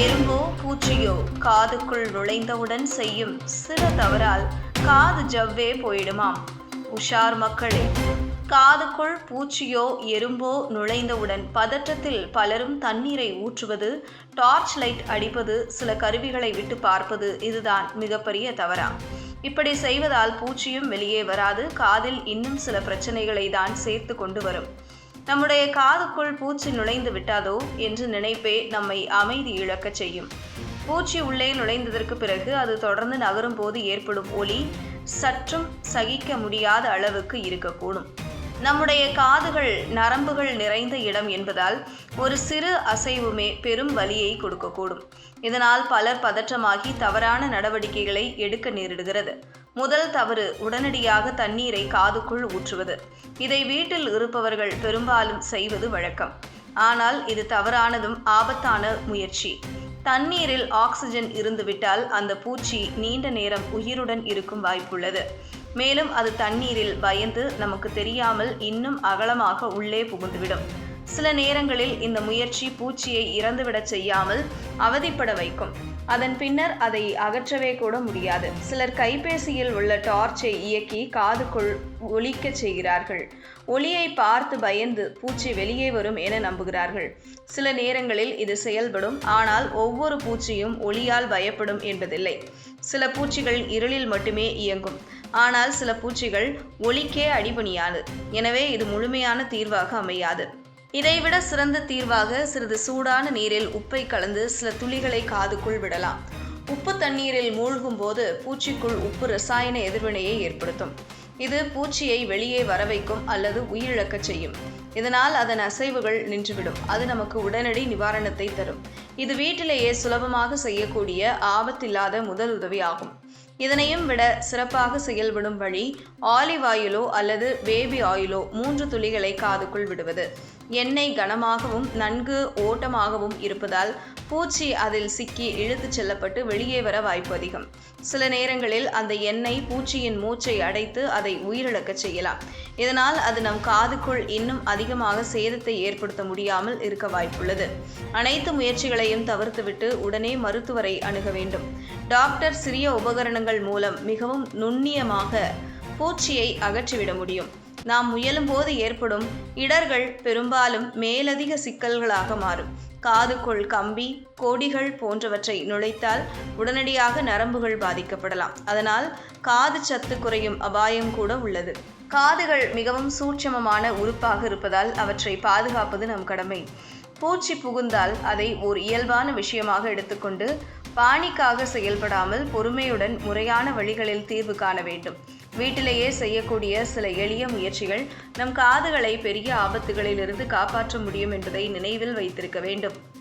எறும்போ பூச்சியோ காதுக்குள் நுழைந்தவுடன் செய்யும் சிறு தவறால் காது ஜவ்வே போயிடுமாம். உஷார் மக்களே காதுக்குள் பூச்சியோ எறும்போ நுழைந்தவுடன் பதற்றத்தில் பலரும் தண்ணீரை ஊற்றுவது டார்ச் லைட் அடிப்பது சில கருவிகளை விட்டு பார்ப்பது இதுதான் மிகப்பெரிய தவறா. இப்படி செய்வதால் பூச்சியும் வெளியே வராது காதில் இன்னும் சில பிரச்சனைகளை தான் சேர்த்து கொண்டு வரும். நம்முடைய காதுக்குள் பூச்சி நுழைந்து விட்டாதோ என்று நினைப்பே நம்மை அமைதி இழக்கச் செய்யும். பூச்சி உள்ளே நுழைந்ததற்கு பிறகு அது தொடர்ந்து நகரும் போது ஏற்படும் ஒலி சற்றும் சகிக்க முடியாத அளவுக்கு இருக்கக்கூடும். நம்முடைய காதுகள் நரம்புகள் நிறைந்த இடம் என்பதால் ஒரு சிறு அசைவுமே பெரும் வலியை கொடுக்கக்கூடும். இதனால் பலர் பதற்றமாகி தவறான நடவடிக்கைகளை எடுக்க நேரிடுகிறது. முதல் தவறு உடனடியாக தண்ணீரை காதுக்குள் ஊற்றுவது. இதை வீட்டில் இருப்பவர்கள் பெரும்பாலும் செய்வது வழக்கம். ஆனால் இது தவறானதும் ஆபத்தான முயற்சி. தண்ணீரில் ஆக்சிஜன் இருந்துவிட்டால் அந்த பூச்சி நீண்ட நேரம் உயிருடன் இருக்கும் வாய்ப்புள்ளது. மேலும் அது தண்ணீரில் பயந்து நமக்கு தெரியாமல் இன்னும் அகலமாக உள்ளே புகுந்துவிடும். சில நேரங்களில் இந்த முயற்சி பூச்சியை இறந்துவிடச் செய்யாமல் அவதிப்பட வைக்கும். அதன் பின்னர் அதை அகற்றவே கூட முடியாது. சிலர் கைபேசியில் உள்ள டார்ச்சை இயக்கி காதுக்குள் ஒலிக்கச் செய்கிறார்கள். ஒளியை பார்த்து பயந்து பூச்சி வெளியே வரும் என நம்புகிறார்கள். சில நேரங்களில் இது செயல்படும். ஆனால் ஒவ்வொரு பூச்சியும் ஒளியால் பயப்படும் என்பதில்லை. சில பூச்சிகள் இருளில் மட்டுமே இயங்கும். ஆனால் சில பூச்சிகள் ஒளிக்கே அடிபணியாது. எனவே இது முழுமையான தீர்வாக அமையாது. இதைவிட சிறந்த தீர்வாக சிறிது சூடான நீரில் உப்பை கலந்து சில துளிகளை காதுக்குள் விடலாம். உப்பு தண்ணீரில் மூழ்கும் போது பூச்சிக்குள் உப்பு ரசாயன எதிர்வினையை ஏற்படுத்தும். இது பூச்சியை வெளியே வர வைக்கும் அல்லது உயிரிழக்கச் செய்யும். இதனால் அதன் அசைவுகள் நின்றுவிடும். அது நமக்கு உடனடி நிவாரணத்தை தரும். இது வீட்டிலேயே சுலபமாக செய்யக்கூடிய ஆபத்தில்லாத முதல் உதவி ஆகும். இதனையும் விட சிறப்பாக செயல்படும் வழி ஆலிவ் ஆயிலோ அல்லது பேபி ஆயிலோ மூன்று துளிகளை காதுக்குள் விடுவது. எண்ணெய் கனமாகவும் நன்கு ஓட்டமாகவும் இருப்பதால் பூச்சி அதில் சிக்கி இழுத்துச் செல்லப்பட்டு வெளியே வர வாய்ப்பு அதிகம். சில நேரங்களில் அந்த எண்ணெய் பூச்சியின் மூச்சை அடைத்து அதை உயிரிழக்கச் செய்யலாம். இதனால் அது நம் காதுக்குள் இன்னும் அதிகமாக சேதத்தை ஏற்படுத்த முடியாமல் இருக்க வாய்ப்புள்ளது. அனைத்து முயற்சிகளையும் தவிர்த்துவிட்டு உடனே மருத்துவரை அணுக வேண்டும். டாக்டர் சிறிய உபகரணங்கள் மூலம் மிகவும் நுண்ணியமாக பூச்சியை அகற்றிவிட முடியும். நாம் முயலும் போது ஏற்படும் இடர்கள் பெரும்பாலும் மேலதிக சிக்கல்களாக மாறும். காதுக்குள் கம்பி கொடிகள் போன்றவற்றை நுழைத்தால் உடனடியாக நரம்புகள் பாதிக்கப்படலாம். அதனால் காது சத்து குறையும் அபாயம் கூட உள்ளது. காதுகள் மிகவும் சூட்சமமான உறுப்பாக இருப்பதால் அவற்றை பாதுகாப்பது நம் கடமை. பூச்சி புகுந்தால் அதை ஒரு இயல்பான விஷயமாக எடுத்துக்கொண்டு பாணிக்காக செயல்படாமல் பொறுமையுடன் முறையான வழிகளில் தீர்வு காண வேண்டும். வீட்டிலேயே செய்யக்கூடிய சில எளிய முயற்சிகள் நம் காதுகளை பெரிய ஆபத்துகளிலிருந்து காப்பாற்ற முடியும் என்பதை நினைவில் வைத்திருக்க வேண்டும்.